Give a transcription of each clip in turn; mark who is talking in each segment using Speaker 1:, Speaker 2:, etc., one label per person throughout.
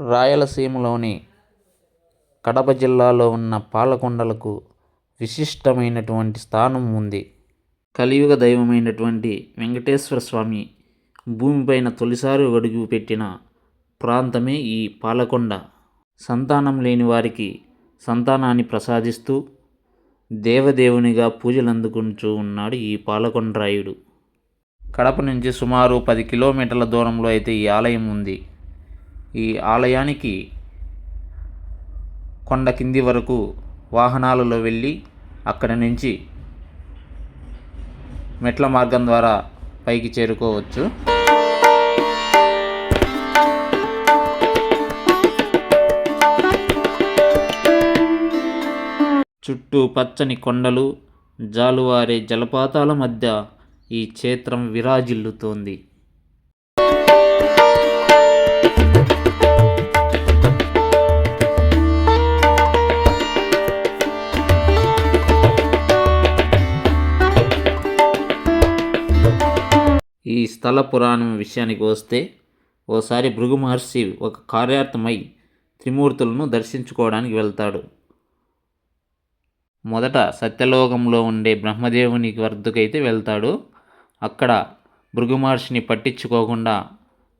Speaker 1: రాయలసీమలోని కడప జిల్లాలో ఉన్న పాలకొండలకు విశిష్టమైనటువంటి స్థానం ఉంది. కలియుగ దైవమైనటువంటి వెంకటేశ్వర స్వామి భూమిపైన తొలిసారి అడుగు పెట్టిన ప్రాంతమే ఈ పాలకొండ. సంతానం లేని వారికి సంతానాన్ని ప్రసాదిస్తూ దేవదేవునిగా పూజలు అందుకుంటూ ఉన్నాడు ఈ పాలకొండరాయుడు. కడప నుంచి సుమారు పది కిలోమీటర్ల దూరంలో అయితే ఈ ఆలయం ఉంది. ఈ ఆలయానికి కొండ కింది వరకు వాహనాలలో వెళ్ళి అక్కడి నుంచి మెట్ల మార్గం ద్వారా పైకి చేరుకోవచ్చు. చుట్టూ పచ్చని కొండలు జాలువారే జలపాతాల మధ్య ఈ క్షేత్రం విరాజిల్లుతోంది. ఈ స్థల పురాణం విషయానికి వస్తే ఓసారి భృగు మహర్షి ఒక కార్యార్థమై త్రిమూర్తులను దర్శించుకోవడానికి వెళ్తాడు. మొదట సత్యలోకంలో ఉండే బ్రహ్మదేవుని వద్దకైతే వెళ్తాడు. అక్కడ భృగు మహర్షిని పట్టించుకోకుండా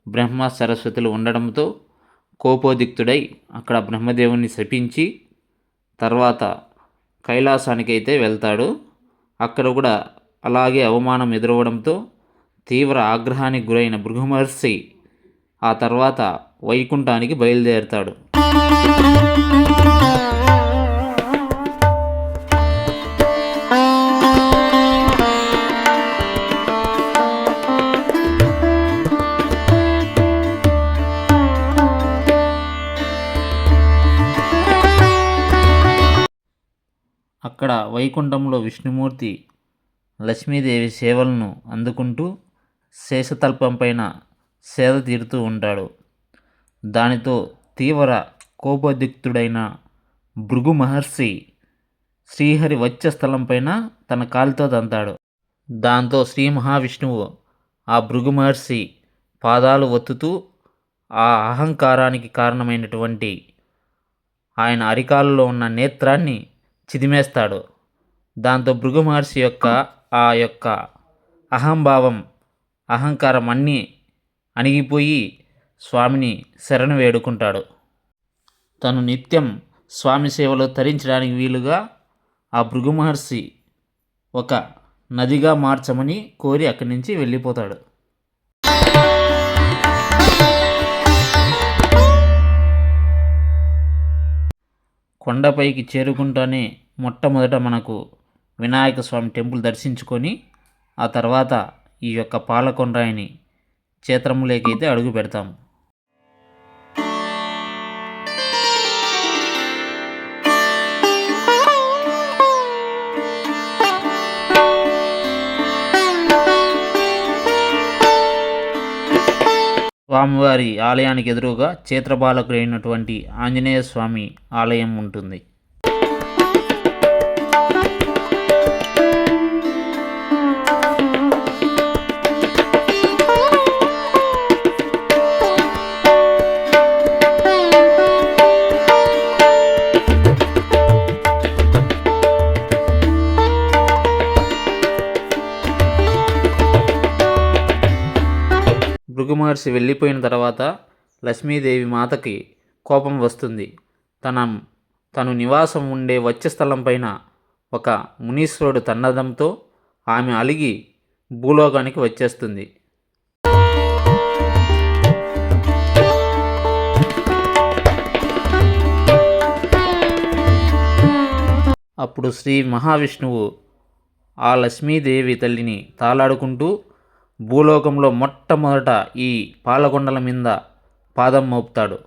Speaker 1: బ్రహ్మ సరస్వతులు ఉండడంతో కోపోదిక్తుడై అక్కడ బ్రహ్మదేవుని శపించి తర్వాత కైలాసానికైతే వెళ్తాడు. అక్కడ కూడా అలాగే అవమానం ఎదురవడంతో తీవ్ర ఆగ్రహానికి గురైన భృగుమహర్షి ఆ తర్వాత వైకుంఠానికి బయలుదేరుతాడు. అక్కడ వైకుంఠంలో విష్ణుమూర్తి లక్ష్మీదేవి సేవలను అందుకుంటూ శేషతల్పం పైన సేద తీరుతూ ఉంటాడు. దానితో తీవ్ర కోపోద్రిక్తుడైన భృగు మహర్షి శ్రీహరి వచ్చే పైన తన కాలితో తంతాడు దాంతో శ్రీ మహావిష్ణువు ఆ భృగు మహర్షి పాదాలు ఒత్తుతూ ఆ అహంకారానికి కారణమైనటువంటి ఆయన అరికాలలో ఉన్న నేత్రాన్ని చిదిమేస్తాడు. దాంతో భృగు మహర్షి యొక్క ఆ యొక్క అహంభావం అహంకారం అన్నీ అణిగిపోయి స్వామిని శరణు వేడుకుంటాడు. తను నిత్యం స్వామి సేవలో తరించడానికి వీలుగా ఆ భృగు మహర్షి ఒక నదిగా మార్చమని కోరి అక్కడి నుంచి వెళ్ళిపోతాడు. కొండపైకి చేరుకుంటానే మొట్టమొదట మనకు వినాయక స్వామి టెంపుల్ దర్శించుకొని ఆ తర్వాత ఈ యొక్క పాలకొండ్రాయిని క్షేత్రములేకైతే అడుగు పెడతాము. స్వామివారి ఆలయానికి ఎదురుగా క్షేత్రపాలకుడైనటువంటి ఆంజనేయ స్వామి ఆలయం ఉంటుంది. భృగు మహర్షి వెళ్ళిపోయిన తర్వాత లక్ష్మీదేవి మాతకి కోపం వస్తుంది. తన తను నివాసం ఉండే వచ్చే స్థలం పైన ఒక మునీశ్వరుడు తన్నదంతో ఆమె అలిగి భూలోకానికి వచ్చేస్తుంది. అప్పుడు శ్రీ మహావిష్ణువు ఆ లక్ష్మీదేవి తల్లిని తాళాడుకుంటూ భూలోకంలో మొట్టమొదట ఈ పాలకొండల మీద పాదం మోపుతాడు.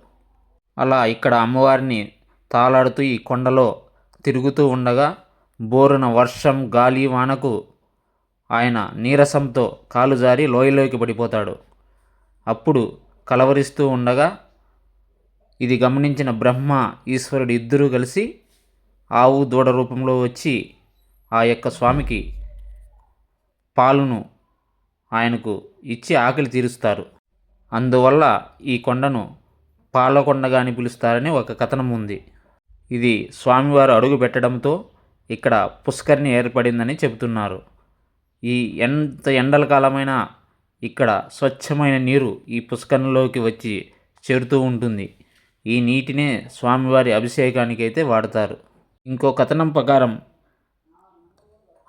Speaker 1: అలా ఇక్కడ అమ్మవారిని తాళాడుతూ ఈ కొండలో తిరుగుతూ ఉండగా బోరున వర్షం గాలి వానకు ఆయన నీరసంతో కాలు జారి లోయలోకి పడిపోతాడు. అప్పుడు కలవరిస్తూ ఉండగా ఇది గమనించిన బ్రహ్మ ఈశ్వరుడు ఇద్దరూ కలిసి ఆవు దూడ రూపంలో వచ్చి ఆ యొక్క స్వామికి పాలును ఆయనకు ఇచ్చి ఆకలి తీరుస్తారు. అందువల్ల ఈ కొండను పాలకొండగా అని పిలుస్తారని ఒక కథనం ఉంది. ఇది స్వామివారు అడుగు పెట్టడంతో ఇక్కడ పుష్కరిణి ఏర్పడిందని చెబుతున్నారు. ఈ ఎంత ఎండల కాలమైనా ఇక్కడ స్వచ్ఛమైన నీరు ఈ పుష్కరిణిలోకి వచ్చి చేరుతూ ఉంటుంది. ఈ నీటినే స్వామివారి అభిషేకానికి అయితే వాడతారు. ఇంకో కథనం ప్రకారం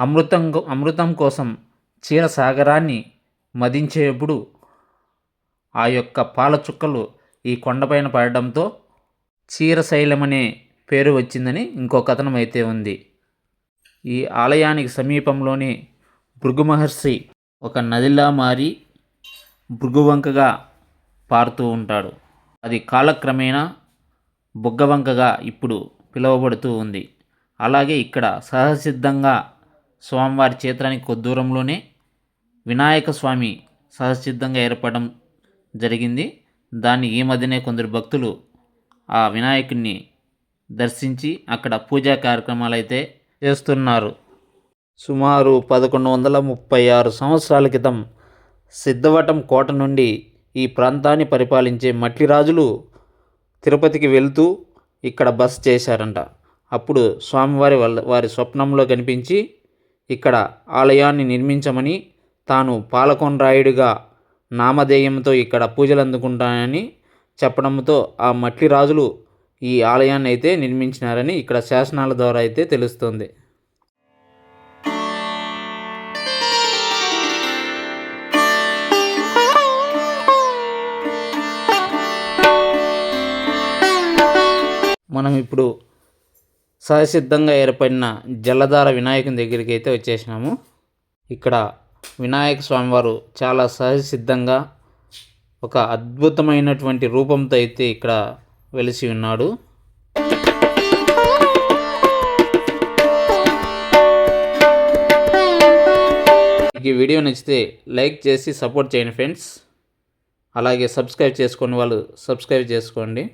Speaker 1: అమృతం అమృతం కోసం క్షీరసాగరాన్ని మదించేప్పుడు ఆ యొక్క పాల చుక్కలు ఈ కొండపైన పడడంతో క్షీరశైలం అనే పేరు వచ్చిందని ఇంకో కథనం అయితే ఉంది. ఈ ఆలయానికి సమీపంలోని భృగు మహర్షి ఒక నదిలా మారి భృగువంకగా పారుతూ ఉంటాడు. అది కాలక్రమేణా బుగ్గవంకగా ఇప్పుడు పిలువబడుతూ ఉంది. అలాగే ఇక్కడ సహసిద్ధంగా స్వామివారి క్షేత్రానికి కొద్ది దూరంలోనే వినాయక స్వామి సహసిద్ధంగా ఏర్పడడం జరిగింది. దాన్ని ఈ మధ్యనే కొందరు భక్తులు ఆ వినాయకుడిని దర్శించి అక్కడ పూజా కార్యక్రమాలు అయితే చేస్తున్నారు. సుమారు పదకొండు వందల ముప్పై ఆరు సంవత్సరాల క్రితం సిద్ధవటం కోట నుండి ఈ ప్రాంతాన్ని పరిపాలించే మట్టి రాజులు తిరుపతికి వెళ్తూ ఇక్కడ బస చేశారంట. అప్పుడు స్వామివారి వాళ్ళ వారి స్వప్నంలో కనిపించి ఇక్కడ ఆలయాన్ని నిర్మించమని తాను పాలకొండరాయుడిగా నామధేయంతో ఇక్కడ పూజలు అందుకుంటానని చెప్పడంతో ఆ మట్టి రాజులు ఈ ఆలయాన్ని అయితే నిర్మించినారని ఇక్కడ శాసనాల ద్వారా అయితే తెలుస్తుంది. మనం ఇప్పుడు సహసిద్ధంగా ఏర్పడిన జలధార వినాయకుని దగ్గరికి అయితే వచ్చేసినాము. ఇక్కడ వినాయక స్వామివారు చాలా సహసిద్ధంగా ఒక అద్భుతమైనటువంటి రూపంతో అయితే ఇక్కడ వెలిసి ఉన్నాడు. మీకు ఈ వీడియో నచ్చితే లైక్ చేసి సపోర్ట్ చేయండి ఫ్రెండ్స్. అలాగే సబ్స్క్రైబ్ చేసుకుని వాళ్ళు సబ్స్క్రైబ్ చేసుకోండి.